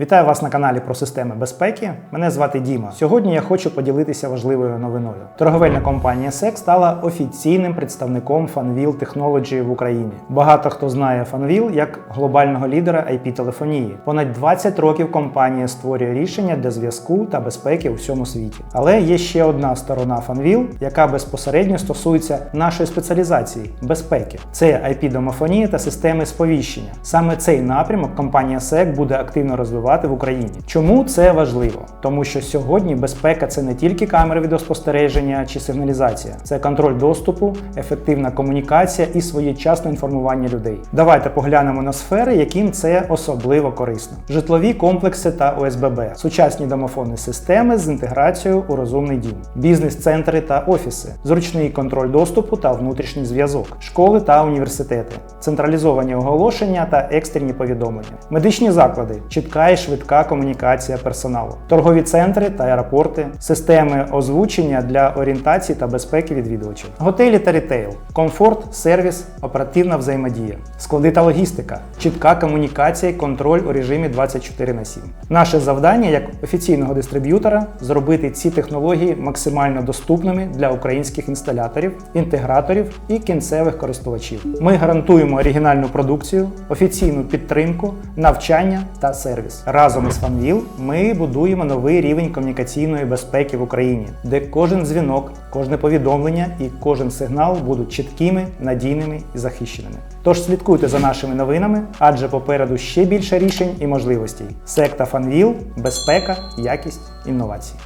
Вітаю вас на каналі про системи безпеки. Мене звати Діма. Сьогодні я хочу поділитися важливою новиною. Торговельна компанія SEC стала офіційним представником Fanvil Technology в Україні. Багато хто знає Fanvil як глобального лідера IP-телефонії. Понад 20 років компанія створює рішення для зв'язку та безпеки у всьому світі. Але є ще одна сторона Fanvil, яка безпосередньо стосується нашої спеціалізації безпеки. Це IP-домофонія та системи сповіщення. Саме цей напрямок компанія SEC буде активно розвивати в Україні. Чому це важливо? Тому що сьогодні безпека це не тільки камери відеоспостереження чи сигналізація, це контроль доступу, ефективна комунікація і своєчасне інформування людей. Давайте поглянемо на сфери, яким це особливо корисно: житлові комплекси та ОСББ, сучасні домофонні системи з інтеграцією у розумний дім, бізнес-центри та офіси, зручний контроль доступу та внутрішній зв'язок, школи та університети, централізовані оголошення та екстрені повідомлення, медичні заклади, чітка і швидка комунікація персоналу, торгові центри та аеропорти, системи озвучення для орієнтації та безпеки відвідувачів, готелі та рітейл, комфорт, сервіс, оперативна взаємодія, склади та логістика, чітка комунікація і контроль у режимі 24 на 7. Наше завдання як офіційного дистриб'ютора зробити ці технології максимально доступними для українських інсталяторів, інтеграторів і кінцевих користувачів. Ми гарантуємо оригінальну продукцію, офіційну підтримку, навчання та сервіс. Разом із FanVil ми будуємо новий рівень комунікаційної безпеки в Україні, де кожен дзвінок, кожне повідомлення і кожен сигнал будуть чіткими, надійними і захищеними. Тож слідкуйте за нашими новинами, адже попереду ще більше рішень і можливостей. Секта FanVil – безпека, якість, інновації.